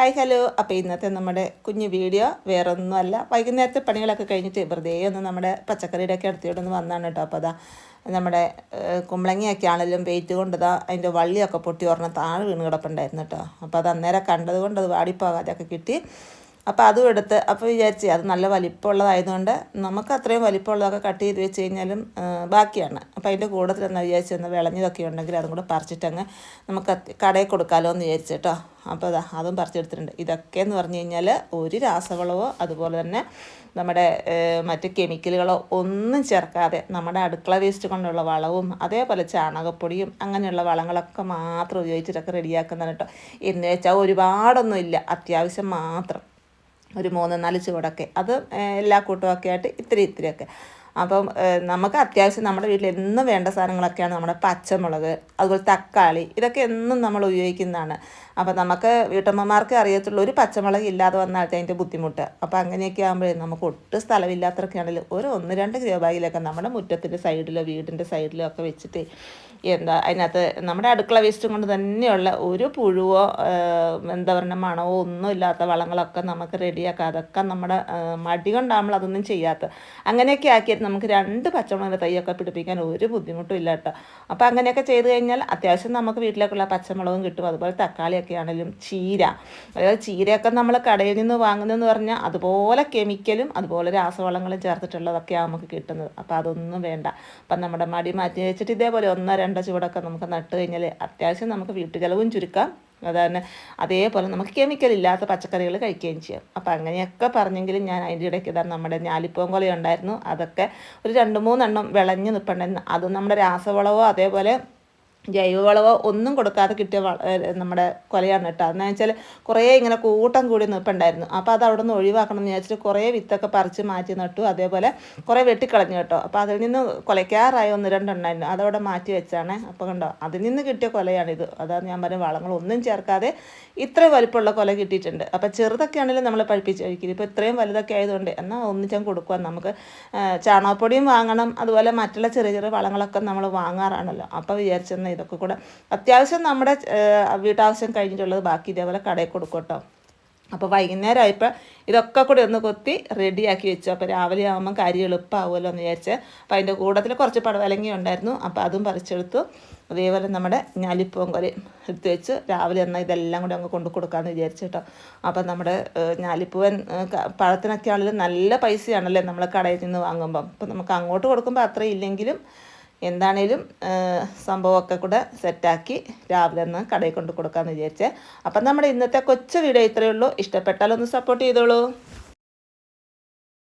Hi hello. അപ്പോൾ ഇന്നത്തെ നമ്മുടെ കുഞ്ഞു വീഡിയോ വേറെ ഒന്നുമല്ല വൈകുന്നേരത്തെ പണികളൊക്കെ കഴിഞ്ഞിട്ട് വെറുതെ ഒന്ന് നമ്മുടെ പച്ചക്കറിയുടെ ഒക്കെ അടുത്തോടെ ഒന്ന് വന്നാണ് കേട്ടോ. അപ്പോൾ അതാ നമ്മുടെ കുമ്പളങ്ങയൊക്കെ ആണെങ്കിലും വെയിറ്റ് കൊണ്ട് ഇതാ അതിന്റെ വള്ളിയൊക്കെ പൊട്ടി ഒരെണ്ണം താഴെ വീണ് കിടപ്പുണ്ടായിരുന്നു കേട്ടോ. അപ്പോൾ അത് അന്നേരം കണ്ടത് കൊണ്ട് അത് വാടിപ്പോകാതെയൊക്കെ കിട്ടി. അപ്പോൾ അതും എടുത്ത് അപ്പോൾ വിചാരിച്ച് അത് നല്ല വലിപ്പമുള്ളതായതുകൊണ്ട് നമുക്ക് അത്രയും വലിപ്പമുള്ളതൊക്കെ കട്ട് ചെയ്ത് വെച്ച് കഴിഞ്ഞാലും ബാക്കിയാണ്. അപ്പോൾ അതിന്റെ കൂടത്തിൽ എന്നാൽ വിചാരിച്ചു ഒന്ന് വിളഞ്ഞതൊക്കെ ഉണ്ടെങ്കിൽ അതും കൂടെ പറിച്ചിട്ടങ്ങ് നമുക്ക് കടയിൽ കൊടുക്കാമല്ലോ എന്ന് വിചാരിച്ചു കേട്ടോ. അപ്പോൾ അതാ അതും പറിച്ചെടുത്തിട്ടുണ്ട്. ഇതൊക്കെ എന്ന് പറഞ്ഞു കഴിഞ്ഞാൽ ഒരു രാസവളവോ അതുപോലെ തന്നെ നമ്മുടെ മറ്റ് കെമിക്കലുകളോ ഒന്നും ചേർക്കാതെ നമ്മുടെ അടുക്കള വേസ്റ്റ് കൊണ്ടുള്ള വളവും അതേപോലെ ചാണകപ്പൊടിയും അങ്ങനെയുള്ള വളങ്ങളൊക്കെ മാത്രം ഉപയോഗിച്ചിട്ടൊക്കെ റെഡിയാക്കുന്നതാണ് കേട്ടോ. എന്ന് വെച്ചാൽ ഒരുപാടൊന്നും ഇല്ല. അത്യാവശ്യം മാത്രം. ഒരു മൂന്ന് നാല് ചുവടൊക്കെ. അത് എല്ലാ കൂട്ടമൊക്കെ ആയിട്ട് ഇത്തിരി ഇത്തിരിയൊക്കെ. അപ്പം നമുക്ക് അത്യാവശ്യം നമ്മുടെ വീട്ടിൽ എന്നും വേണ്ട സാധനങ്ങളൊക്കെയാണ് നമ്മുടെ പച്ചമുളക് അതുപോലെ തക്കാളി ഇതൊക്കെ എന്നും നമ്മൾ ഉപയോഗിക്കുന്നതാണ്. അപ്പം നമുക്ക് വീട്ടമ്മമാർക്ക് അറിയത്തുള്ളൂ ഒരു പച്ചമുളക് ഇല്ലാതെ വന്നാലത്തെ അതിന്റെ ബുദ്ധിമുട്ട്. അപ്പം അങ്ങനെയൊക്കെ ആകുമ്പോഴേ നമുക്ക് ഒട്ടും സ്ഥലമില്ലാത്തവരൊക്കെ ആണെങ്കിലും ഒരു ഒന്ന് രണ്ട് ഗ്രോ ബാഗിലൊക്കെ നമ്മുടെ മുറ്റത്തിന്റെ സൈഡിലോ വീടിന്റെ സൈഡിലോ ഒക്കെ വെച്ചിട്ട് എന്താ അതിനകത്ത് നമ്മുടെ അടുക്കള വേസ്റ്റ് കൊണ്ട് തന്നെയുള്ള ഒരു പുഴുവോ എന്താ പറയുക മണമോ ഒന്നും ഇല്ലാത്ത വളങ്ങളൊക്കെ നമുക്ക് റെഡിയാക്കാം അതൊക്കെ നമ്മുടെ മടി കൊണ്ടാകുമ്പോൾ അതൊന്നും ചെയ്യാത്ത അങ്ങനെയൊക്കെ ആക്കിയിട്ട് നമുക്ക് രണ്ട് പച്ചമുളകിന്റെ തൈയൊക്കെ പിടിപ്പിക്കാൻ ഒരു ബുദ്ധിമുട്ടും ഇല്ല കേട്ടോ. അപ്പോൾ അങ്ങനെയൊക്കെ ചെയ്ത് കഴിഞ്ഞാൽ അത്യാവശ്യം നമുക്ക് വീട്ടിലേക്കുള്ള പച്ചമുളകും കിട്ടും. അതുപോലെ തക്കാളിയൊക്കെ ആണെങ്കിലും ചീര. അതായത് ചീരയൊക്കെ നമ്മൾ കടയിൽ നിന്ന് വാങ്ങുന്നതെന്ന് പറഞ്ഞാൽ അതുപോലെ കെമിക്കലും അതുപോലെ രാസവളങ്ങളും ചേർത്തിട്ടുള്ളതൊക്കെയാണ് നമുക്ക് കിട്ടുന്നത്. അപ്പോൾ അതൊന്നും വേണ്ട. അപ്പം നമ്മുടെ മടി മാറ്റി വെച്ചിട്ട് ഇതേപോലെ ഒന്നോ രണ്ടോ ചൂടൊക്കെ നമുക്ക് നട്ട് കഴിഞ്ഞാൽ അത്യാവശ്യം നമുക്ക് വീട്ടുചെലവും ചുരുക്കാം. അതാണ്. അതേപോലെ നമുക്ക് കെമിക്കൽ ഇല്ലാത്ത പച്ചക്കറികൾ കഴിക്കുകയും ചെയ്യാം. അപ്പം അങ്ങനെയൊക്കെ പറഞ്ഞെങ്കിലും ഞാൻ അതിന്റെ ഇടയ്ക്ക് ഇതാ നമ്മുടെ ഞാലിപ്പൂങ്കൊല ഉണ്ടായിരുന്നു അതൊക്കെ ഒരു രണ്ട് മൂന്നെണ്ണം വിളഞ്ഞ് നിൽപ്പുണ്ടായിരുന്നു അതും നമ്മുടെ രാസവളവോ അതേപോലെ ജൈവവളവോ ഒന്നും കൊടുക്കാതെ കിട്ടിയ നമ്മുടെ കൊലയാണ് കേട്ടോ. എന്ന് വെച്ചാൽ കുറേ ഇങ്ങനെ കൂട്ടം കൂടി നിൽപ്പുണ്ടായിരുന്നു അപ്പോൾ അത് അവിടെ നിന്ന് ഒഴിവാക്കണം എന്ന് വിചാരിച്ചിട്ട് കുറേ വിത്തൊക്കെ പറിച്ച് മാറ്റി നട്ടു. അതേപോലെ കുറേ വെട്ടിക്കളഞ്ഞു കേട്ടോ. അപ്പോൾ അതിൽ നിന്ന് കൊലയ്ക്കാറായി ഒന്ന് രണ്ടെണ്ണമായിരുന്നു അതവിടെ മാറ്റി വെച്ചാണ്. അപ്പോൾ കണ്ടോ അതിൽ നിന്ന് കിട്ടിയ കൊലയാണിത്. അതാണ് ഞാൻ പറഞ്ഞ വളങ്ങളൊന്നും ചേർക്കാതെ ഇത്ര വലുപ്പമുള്ള കൊല കിട്ടിയിട്ടുണ്ട്. അപ്പോൾ ചെറുതൊക്കെ ആണെങ്കിലും നമ്മൾ പഴിപ്പിച്ച് കഴിക്കില്ല? ഇപ്പോൾ ഇത്രയും വലുതൊക്കെ ആയതുകൊണ്ട് എന്നാൽ ഒന്നിച്ചാൽ കൊടുക്കുക നമുക്ക് ചാണകപ്പൊടിയും വാങ്ങണം. അതുപോലെ മറ്റുള്ള ചെറിയ ചെറിയ വളങ്ങളൊക്കെ നമ്മൾ വാങ്ങാറാണല്ലോ. അപ്പോൾ വിചാരിച്ചെന്നാൽ ഇതൊക്കെ കൂടെ. അത്യാവശ്യം നമ്മുടെ വീട്ടാവശ്യം കഴിഞ്ഞിട്ടുള്ളത് ബാക്കി ഇതേപോലെ കടയിൽ കൊടുക്കും കേട്ടോ. അപ്പോൾ വൈകുന്നേരം ആയപ്പോൾ ഇതൊക്കെ കൂടി ഒന്ന് കൊത്തി റെഡിയാക്കി വെച്ചു. അപ്പോൾ രാവിലെ ആകുമ്പോൾ കരി എളുപ്പമാവുമല്ലോ എന്ന് വിചാരിച്ച്. അപ്പോൾ അതിന്റെ കൂടത്തിൽ കുറച്ച് പടവലങ്ങി ഉണ്ടായിരുന്നു. അപ്പോൾ അതും പറിച്ചെടുത്തു. അതേപോലെ നമ്മുടെ ഞാലിപ്പൂങ്കൊലയും എടുത്ത് വെച്ച് രാവിലെ എന്നാൽ ഇതെല്ലാം കൂടി അങ്ങ് കൊണ്ടു കൊടുക്കാമെന്ന് വിചാരിച്ചു കേട്ടോ. അപ്പം നമ്മുടെ ഞാലിപ്പൂവൻ പഴത്തിനൊക്കെ ആണെങ്കിലും നല്ല പൈസയാണല്ലേ നമ്മൾ കടയിൽ നിന്ന് വാങ്ങുമ്പം. അപ്പം നമുക്ക് അങ്ങോട്ട് കൊടുക്കുമ്പോൾ അത്ര ഇല്ലെങ്കിലും എന്താണേലും സംഭവമൊക്കെ കൂടെ സെറ്റാക്കി രാവിലെ ഒന്ന് കടയിൽ കൊണ്ട് കൊടുക്കാമെന്ന് വിചാരിച്ചേ. അപ്പം നമ്മുടെ ഇന്നത്തെ കൊച്ചു വീഡിയോ ഇത്രയേ ഉള്ളൂ. ഇഷ്ടപ്പെട്ടാലൊന്ന് സപ്പോർട്ട് ചെയ്തോളൂ.